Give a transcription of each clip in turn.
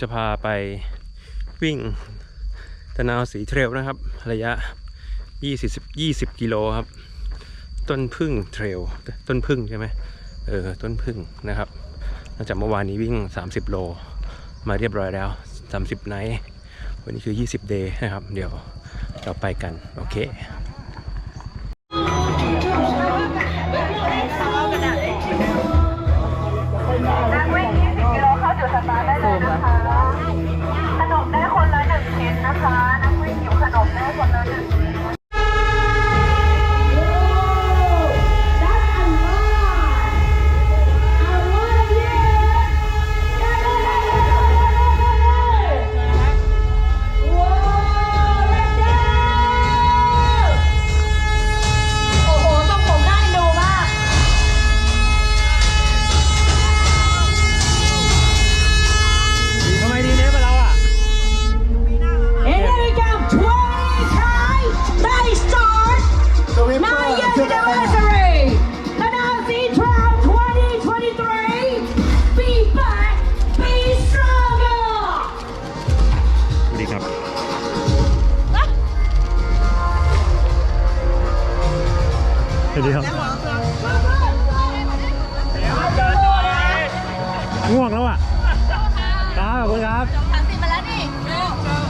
จะพาไปวิ่งตะนาวสีเทรลนะครับ ระยะ 20 20 กิโลครับ ต้นพึ่งเทรลต้นพึ่งใช่ไหมเออต้นพึ่งนะครับหลังจากเมื่อวานนี้วิ่ง 30 โล มาเรียบร้อยแล้ว 30 ไนท์วันนี้คือ 20 เดย์นะครับ เดี๋ยวเราไปกัน โอเค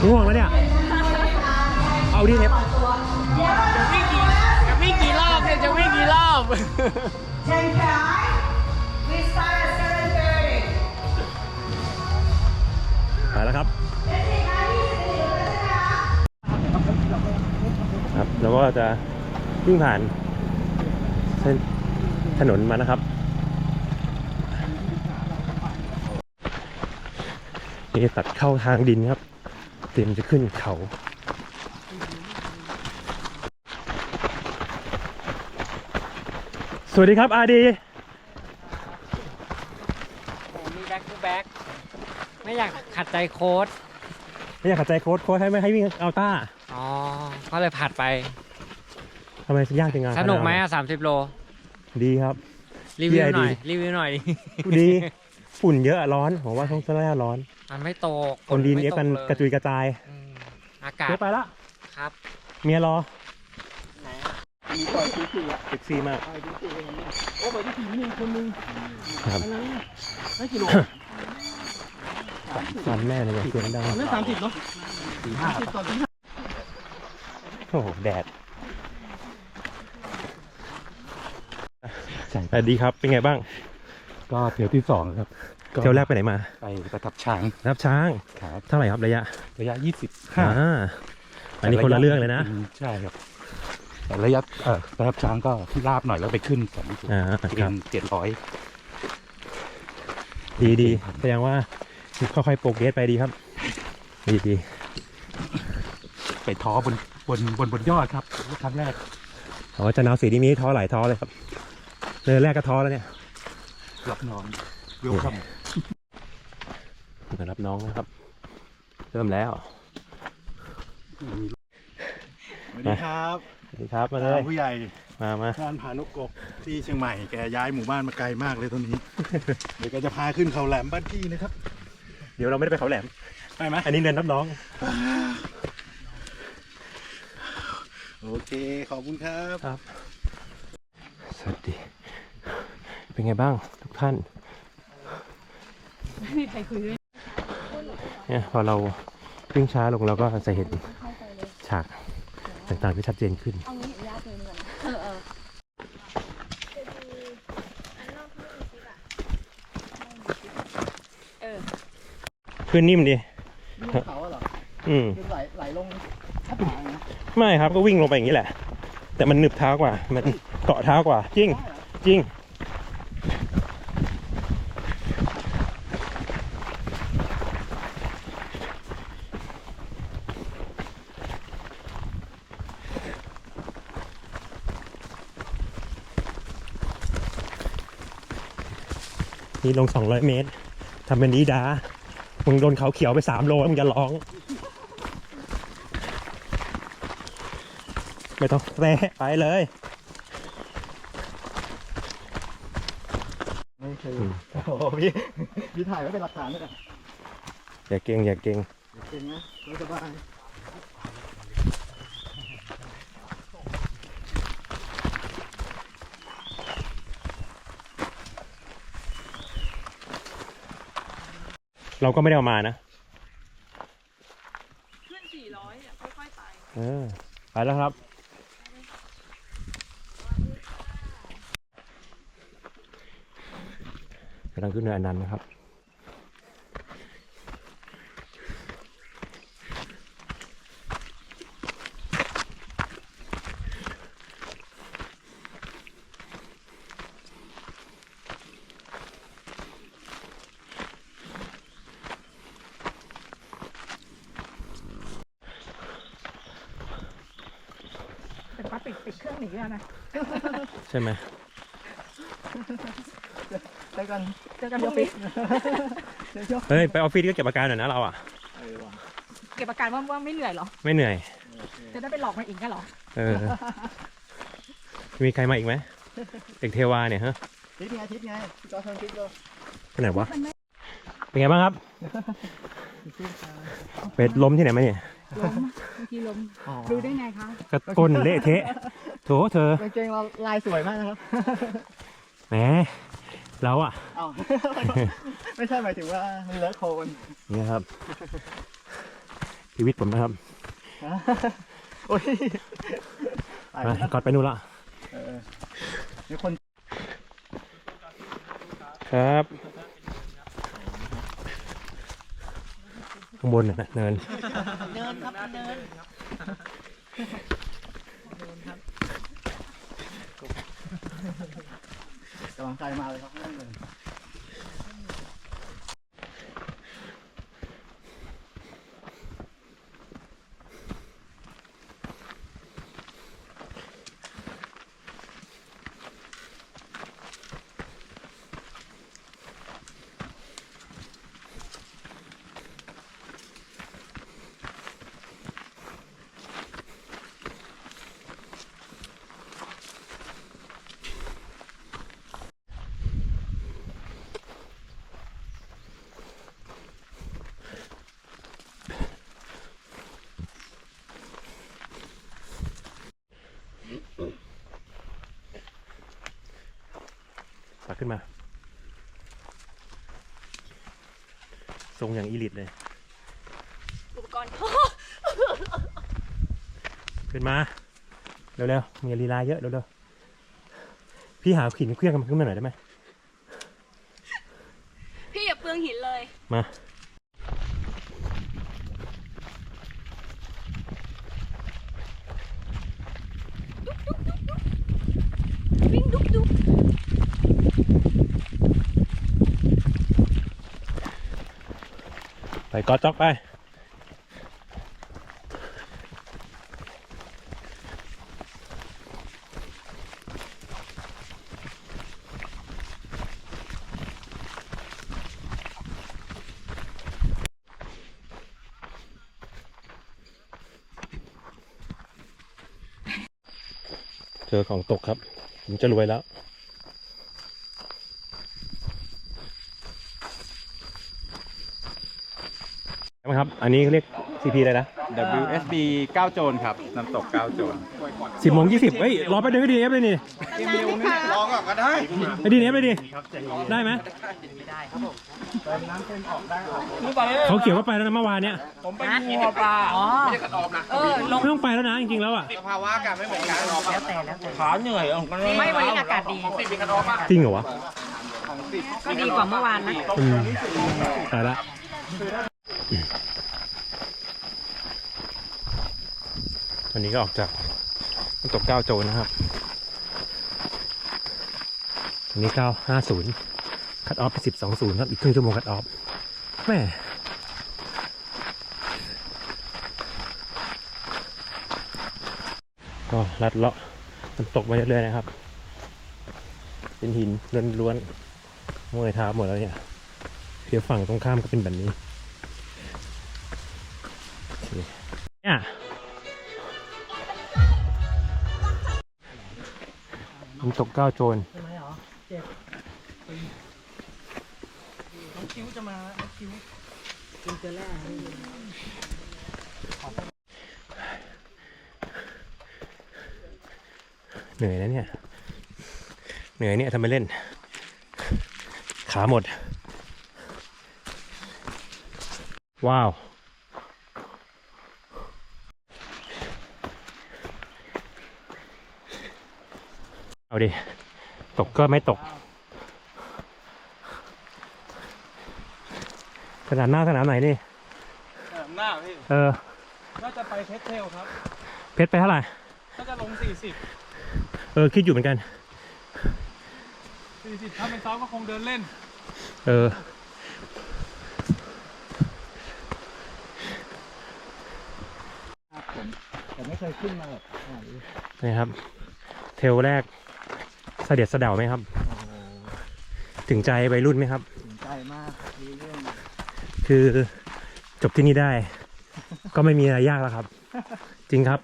ง่วงแล้วเนี่ย เอาดิเทปจะวิ่งกี่รอบเนี่ยจะวิ่งกี่รอบ10 time we start at 7:30 ไปแล้วครับ ครับแล้วก็จะวิ่งผ่านเส้นถนนมานะครับ นี่ตัดเข้าทางดินครับเตรียมจะขึ้นเขา สวัสดีครับอาดีมีแบ็คทูแบ็คไม่อยากขัดใจโค้ดไม่อยากขัดใจโค้ดโค้ดให้ไม่ให้วิ่งเอาต้าอ๋อ ก็เลยผัดไปทำไมยากจังงานสนุกไหมอะสามสิบโล ดีครับ รีวิวหน่อยดีรีวิวหน่อยดี ฝุ่นเยอะร้อนผมว่าช่วงแรกร้อน มันไม่ตกคนดินไม่เนี้ยตมันเลยกระจุยกระจายอืมอากาศเดี๋ยวไปละครับเมียรอเซ็กซี่มากโอ้ไปที่ทีมหนึ่งคนหนึ่งครับไม่กิโลฟันแม่เลยเสียงดังไม่สามสิบเนาะสามสิบต่อที่ห้าโอ้โหแดดสวัสดีครับเป็นไงบ้าง ก็เที่ยวที่สองครับ เที่ยวแรกไปไหนมา ไปประทับช้างรับช้างครับเท่าไหร่ครับระยะ ระยะอ่า25อันนี้คนละเรื่องเลยนะมใช่ครับแต่ระยะเอ่อประทับช้างก็ลาบหน่อยแล้วไปขึ้นสันติอ่าคเป็รับนเจ็ดร้อยดีดีแสดงว่าค่อยๆโปรเกรสไปดีครับ ดีดีไปท้อบนบนบนบนยอดครับครั้งแรกอ๋อจะนาวสีนี้มีท้อหลายท้อเลยครับเดินแรกก็ท้อแล้วเนี่ยรับน้องเวลคัม เดี๋ยวรับน้องนะครับ เริ่มแล้วสวัสดีครับสวัสดีครับมาเลยผู้ใหญ่มามางานผานกกที่เชียงใหม่แกย้ายหมู่บ้านมาไกลมากเลยตอนนี้ เดี๋ยวแกจะพาขึ้นเขาแหลมบ้านพี่นะครับ เดี๋ยวเราไม่ได้ไปเขาแหลมไปไหมอันนี้เดินรับน้อง โอเคขอบคุณครับสวัสดี เป็นไงบ้างทุกท่าน เนี่ยพอเราวิ่งช้าลงเราก็จะเห็นฉากต่างๆที่ชัดเจนขึ้นขึ้นนิ่มดีเขาเหรออืมไหลไหลลงทับหางนะไม่ครับก็วิ่งลงไปอย่างนี้แหละ แต่มันหนึบเท้ากว่า มันเกาะเท้ากว่า จริง จริง นี่ลง 200 เมตรทำเป็นดีดามึงโดนเขาเขียวไป3โลแล้วมึงจะร้อง ไม่ต้องแซ่ไปเลยอืมโอ้โหพี่พี่ถ่ายไว้เป็นหลักฐานด้วยนะอย่าเก่งอย่าเก่งเก่งนะสบาย เราก็ไม่ได้เอามานะ ขึ้นสี่ร้อยอะค่อยๆไป เออ ไปแล้วครับ กำลังขึ้นเนินอนันต์นะครับ เป็นป้าปิดปิดเครื่องหนีแล้วนะ ใช่ไหมเจอกันเจอกันออฟฟิศเฮ้ย ไปออฟฟิศก็เก็บอาการหน่อยนะเราอะเก็บอาการว่าว่าไม่เหนื่อยเหรอ ไม่เหนื่อยจะได้ไปหลอกมันอีกกันเหรอ เออ มีใครมาอีกไหมเด็กเทวาเนี่ยฮะทิศไงทิศไงพี่จอร์จเชิญทิศเลย ไปไหนวะ เป็นไงบ้างครับ เป็ดล้มที่ไหนมาเนี่ยล้มบางทีล้มดูได้ไงคะ กระก้นเละเทะ โถเธอ กางเกงเราลายสวยมากนะครับ แหมเราอะอ้าวไม่ใช่หมายถึงว่ามันเลอะโคลนนี่ครับ ชีวิตผมนะครับโอ้ยไปกอดไปนู่นละ เออมีคนครับข้างบนน่ะนะเนิน กำลังใจมาเลยครับเพื่อนเลย ขึ้นมา ทรงอย่างอีลิตเลย อุปกรณ์ขึ้นมา เร็วๆ มีลีลาเยอะ เร็วๆ พี่หาหินเครื่องกันขึ้นมาหน่อยได้ไหม พี่อย่าเปลืองหินเลย มา วิ่งดุ๊กดุ๊ก ไป กอดจ็อกไป เจอของตกครับ ผมจะรวยแล้ว นะครับ อันนี้เรียก CP เลยนะ WSB ก้าวโจรครับ น้ำตกก้าวโจรสิบโมงยี่สิบเฮ้ย รอไปเดี๋ยวให้ดีเอฟเลยนี่ลองก่อนก็ได้ไอ้ดีเอฟเลยดิได้ไหมเขาเขียนว่าไปแล้วนะเมื่อวานเนี้ยงัวปลาอ๋อเออลงไม่ต้องไปแล้วนะจริงๆแล้วอะขาเหนื่อยอะไม่วันนี้อากาศดีจริงเหรอวะก็ดีกว่าเมื่อวานนะอืมตายละ ตอนนี้ก็ออกจากน้ำตกเก้าโจรนะครับตอนนี้เก้าห้าศูนย์คัดออฟไปสิบสองศูนย์ครับ อีกครึ่งชั่วโมงคัดออฟแม่ก็ลัดเลาะน้ำตกไปเรื่อยๆนะครับ เป็นหินล้วนๆเมวยเท้าหมดแล้วเนี่ยเพียฝั่งตรงข้ามก็เป็นแบบนี้ มันตกเก้าโจรทำไมเหรอเจ็บน้องคิ้วจะมาคิ้วกินล่เหนื่อยนะเนี่ย เหนื่อยเนี่ยทำไมเล่น ขาหมด ว้าว ดิ ตกก็ไม่ตก สนามหน้าสนามไหนนี่เออหน้าพี่ เออ น่าจะไปเพชรเทลครับ เพชรไปเท่าไหร่ น่าจะลง40เออ คิดอยู่เหมือนกัน40ถ้าเป็นซ้อมก็คงเดินเล่น เออแต่ไม่เคยขึ้นมาแบบนี่ครับ เทลแรก เสด็จเสะเดาไหมครับ ถึงใจวัยรุ่นไหมครับ ถึงใจมากมีเรื่องคือจบที่นี่ได้ ก็ไม่มีอะไรยากแล้วครับ จริงครับ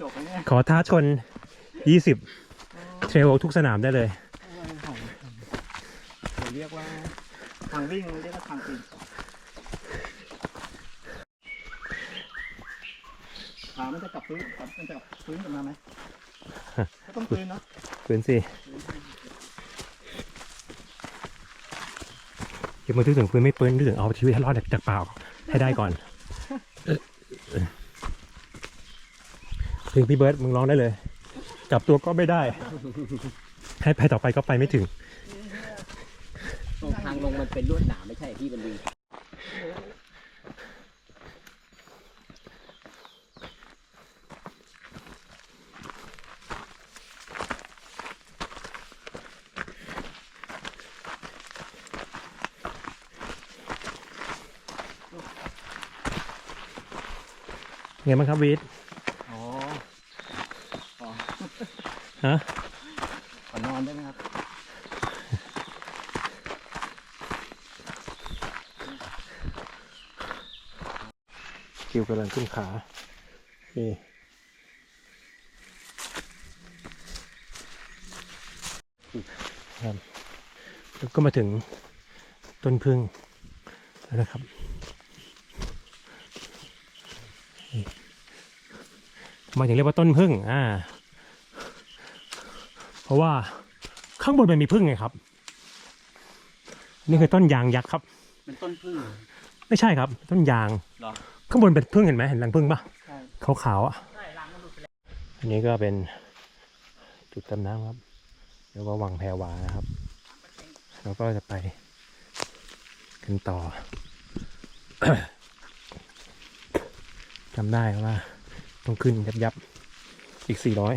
จบไปเนี่ยขอท้าชน 20 เทรลทุกสนามได้เลยเรียกว่าทางวิ่งเรียกว่าทางปีนขามันจะกลับพื้นครับมันจะกลับพื้นกลับมาไหมก็ต้องพื้นเนาะ ฝืนสิอย่ามาทึกถึงพื้นไม่ปืนนึกถึงเอาชีวิตให้รอดจากเปล่าให้ได้ก่อนถึงพี่เบิร์ดมึงร้องได้เลย กลับตัวก็ไม่ได้ ให้ไปต่อไปก็ไปไม่ถึง ตรงทางลงมันเป็นลวดหนามไม่ใช่ที่มันดึง ไงบ้างครับวีทอ๋อฮะขอนอนได้ไหมครับ คิวกำลังขึ้นขานี่ครับแล้วก็มาถึงต้นพึ่งแล้วนะครับ นี่ทำไมถึงเรียกว่าต้นพึ่งอ่า เพราะว่าข้างบนมันมีพึ่งไงครับ นี่คือต้นยางยักษ์ครับ เป็นต้นพึ่งไม่ใช่ครับ ต้นยาง เหรอ ข้างบนเป็นพึ่งเห็นไหมเห็นรังพึ่งปะใช่ขาวๆอะอันนี้ก็เป็นจุดต้นน้ำครับเรียกว่าวังแพรวานะครับแล้วก็จะไปกันต่อจำได้ว่า ต้องขึ้นยับยับอีกสี่ร้อย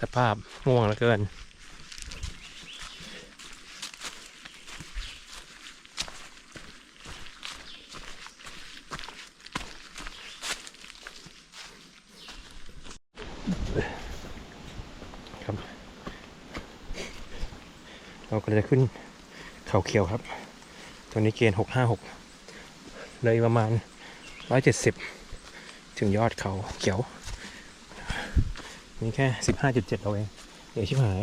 สภาพ ง่วงเหลือเกิน ครับ เราก็จะขึ้นเขาเขียวครับตัวนี้เกณฑ์หกห้าหกเลยประมาณร้อยเจ็ดสิบถึงยอดเขาเขียวนี่แค่สิบห้าจุดเจ็ดเราเอง เดี๋ยวชิบหาย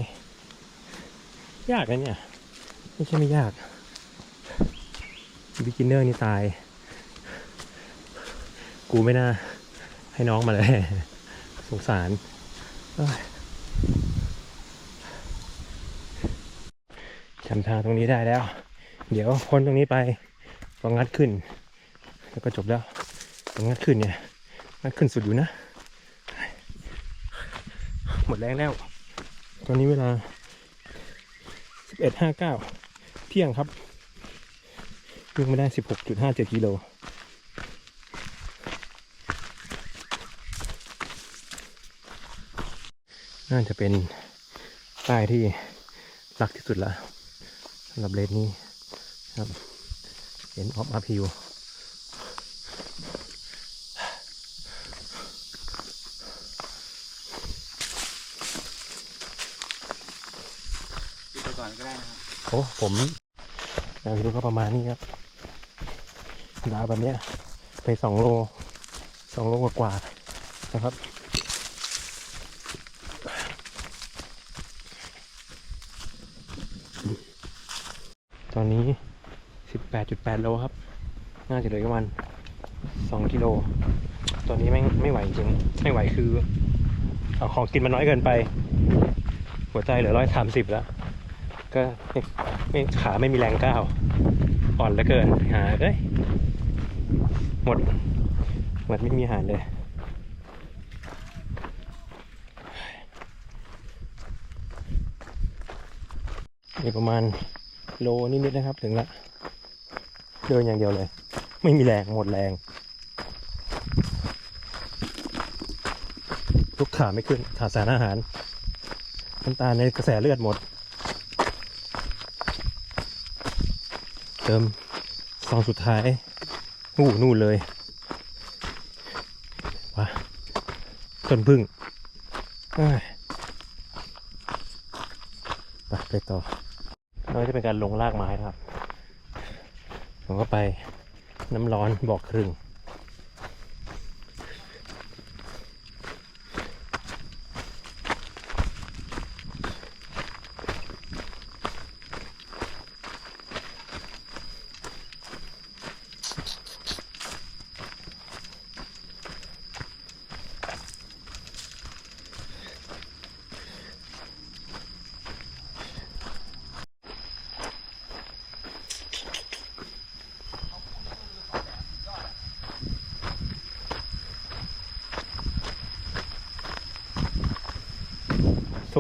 ยากนะเนี่ย ไม่ใช่ไม่ยากบิ๊กินเนอร์นี่ตาย กูไม่น่า ให้น้องมาเลย สงสาร จำทางตรงนี้ได้แล้ว เดี๋ยวพ้นตรงนี้ไปก็งัดขึ้น แล้วก็จบแล้วตรงงัดขึ้นเนี่ย งัดขึ้นสุดอยู่นะ หมดแรงแล้ว ตอนนี้เวลา 11.59 เที่ยงครับวิ่งไม่ได้ 16.57กิโลน่าจะเป็นป้ายที่รักที่สุดละสำหรับเลนนี้ครับ เห็นออฟอัพฮิว ก่อนก็ได้นะครับ โอ้ผมอยากดูก็ประมาณนี้ครับดาวแบบเนี้ยไปสองโลสองโลกว่าๆนะครับตอนนี้ 18.8 โลครับ น่าจะเหลือประมาณ2กิโล ตอนนี้ไม่ไม่ไหวจริง ไม่ไหวคือ เอาของกินมาน้อยเกินไป หัวใจเหลือร้อยสามสิบแล้ว ก็ไม่ขาไม่มีแรงก้าวอ่อนเหลือเกินหาเอ้ยหมดหมดไม่มีอาหารเลยนี่ประมาณโลนิดๆนะครับถึงละเดินอย่างเดียวเลย ไม่มีแรงหมดแรงลุกขาไม่ขึ้นขาดสารอาหารน้ำตาลในกระแสเลือดหมด เติมซองสุดท้ายนู่นู่นเลยว้าต้นพึ่งไปไปต่อเราจะเป็นการลงลากไม้นะครับ ผมก็ไปน้ำร้อนบอกครึ่ง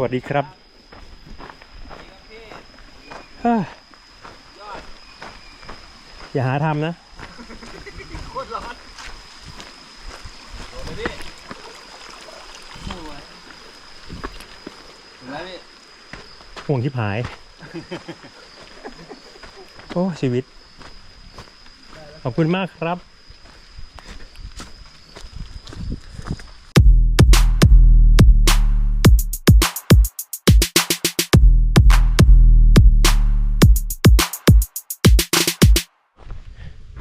วัสดีครับอย่าหาทำนะห่วงที่ผาย โอ้ ชีวิต ขอบคุณมากครับ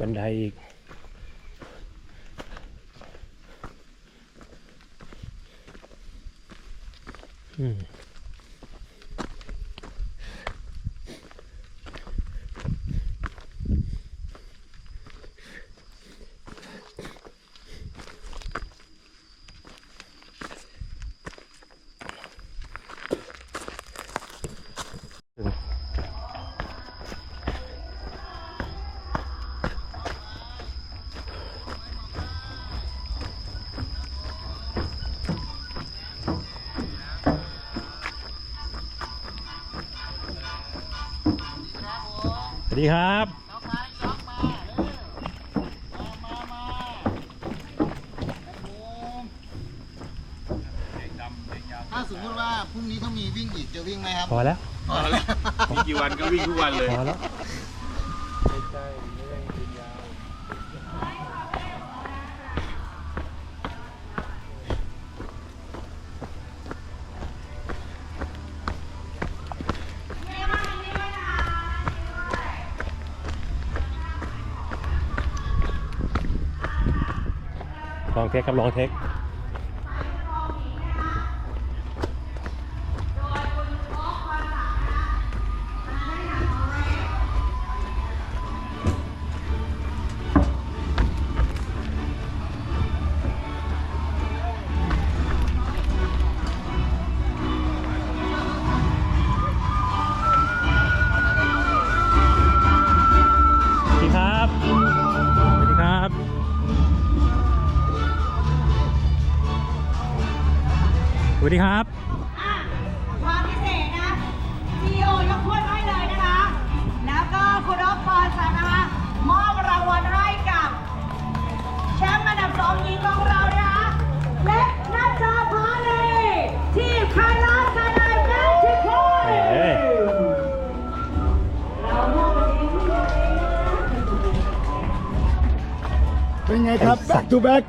บันไดอีก อืม ดีครับถ้าสมมติว่าพรุ่งนี้เขามีวิ่งอีกจะวิ่งไหมครับ พอแล้วมีกี่วันก็วิ่งทุกวันเลย พอแล้ว องเทคครับลองเทค วัสดีครับความพิเศษนะซีโอยกถ้วยให้เลยนะคะ แล้วก็คุณอ๊อฟปอนสันนะคะมอบรางวัลให้กับแชมป์อันดับสองหญิงของเรานะคะเล็กนัชชาพาเลทีมคาราคาไดแมจิโคเอ้ย เรามอบวันนี้ที่เป็นไงครับ back to back